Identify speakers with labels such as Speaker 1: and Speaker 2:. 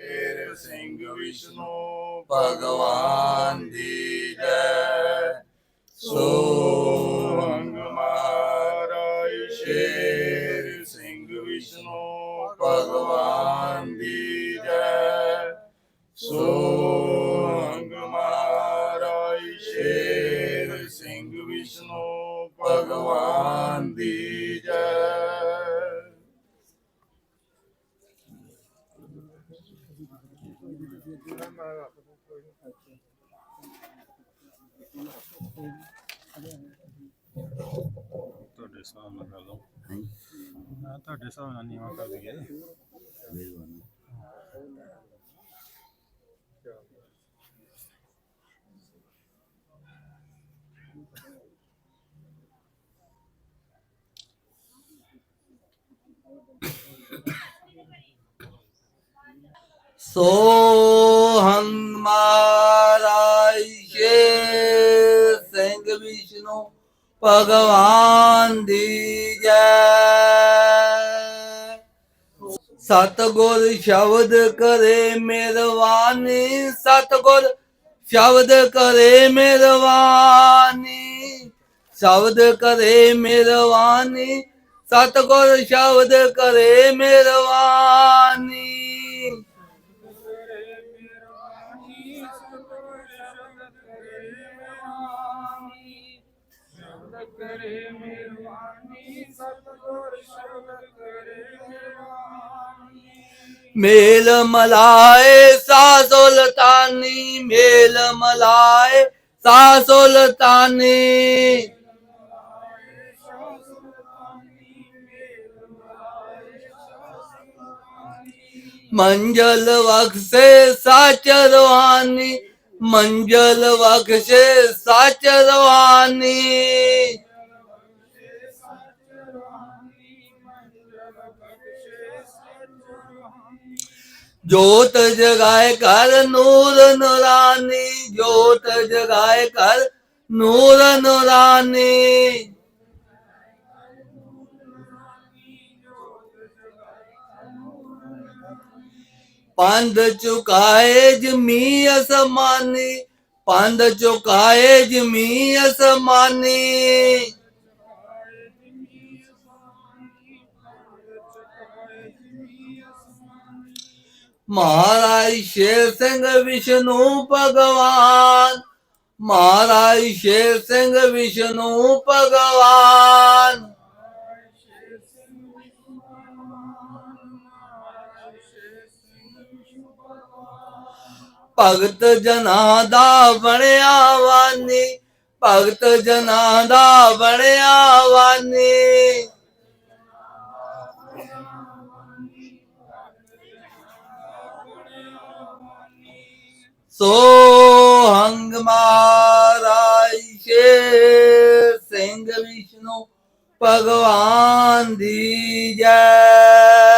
Speaker 1: ਸ਼ੇਰ ਸਿੰਘ ਵਿਸ਼ਨੂੰ ਭਗਵਾਨ ਦੀ ਜੈ ਸੋਹੰਗ ਮਹਾਰਾਜ ਸ਼ੇਰ ਸਿੰਘ ਵਿਸ਼ਨੂੰ ਭਗਵਾਨ ਦੀ ਜੈ ਸੋਹੰਗ ਮਹਾਰਾਜ ਸ਼ੇਰ ਸਿੰਘ ਵਿਸ਼ਨੂੰ ਭਗਵਾਨ ਦੀ ਜੈ
Speaker 2: ਤੁਹਾਡੇ ਹਿਸਾਬ ਨਾਲ ਕਰ ਲਓ। ਮੈਂ ਤੁਹਾਡੇ ਹਿਸਾਬ ਨਾਲ ਨੀਵਾ ਕਰ ਦਈਏ
Speaker 1: ਸੋਹੰ ਮਹਾਰਾਜ, ਸਿੰਘ ਵਿਸ਼ਨੂੰ ਭਗਵਾਨ ਦੀ ਜੈ। ਸਤਗੁਰ ਸ਼ਬਦ ਕਰੇ ਮਿਹਰਬਾਨੀ ਸਤਗੁਰ ਸ਼ਬਦ ਕਰੇ ਮਿਹਰਬਾਨੀ ਸ਼ਬਦ ਕਰੇ ਮਿਹਰਬਾਨੀ ਸਤਗੁਰ ਸ਼ਬਦ ਕਰੇ ਮਿਹਰਬਾਨੀ ਮੇਲ ਮਲਾਏ ਸਾ ਸੁਲਤਾਨੀ, ਮੇਲ ਮਲਾਏ ਸਾ ਸੁਲਤਾਨੀ। ਮੰਜਲ ਬਖਸ਼ੇ ਸੱਚ ਰਵਾਨੀ ਮੰਜਲ ਬਖਸ਼ੇ ਸੱਚ ਰਵਾਨੀ ਜੋਤ ਜਗਾਏ ਕਰ ਨੂਰ ਨੂਰਾਨੀ, ਜੋਤ ਜਗਾਏ ਕਰ ਨੂਰ ਨੂਰਾਨੀ। ਪੰਧ ਚੁਕਾਏ ਜਮੀ ਅਸਮਾਨੀ ਪੰਦ ਚੁਕਾਏ ਜਮੀ ਅਸਮਾਨੀ। ਮਹਾਰਾਜ ਸ਼ੇਰ ਸਿੰਘ ਵਿਸ਼ਨੂੰ ਭਗਵਾਨ। ਮਹਾਰਾਜ ਸ਼ੇਰ ਸਿੰਘ ਵਿਸ਼ਨੂੰ ਭਗਵਾਨ। ਭਗਤ ਜਨਾਂ ਦਾ ਬਣਿਆ ਵਾਨੀ ਭਗਤ ਜਨਾ ਦਾ ਬਣਿਆ ਵਾਨੀ ਸੋਹੰਗ ਮਹਾਰਾਜ ਸ਼ੇਰ ਸਿੰਘ ਵਿਸ਼ਨੂੰ ਭਗਵਾਨ ਦੀ ਜੈ।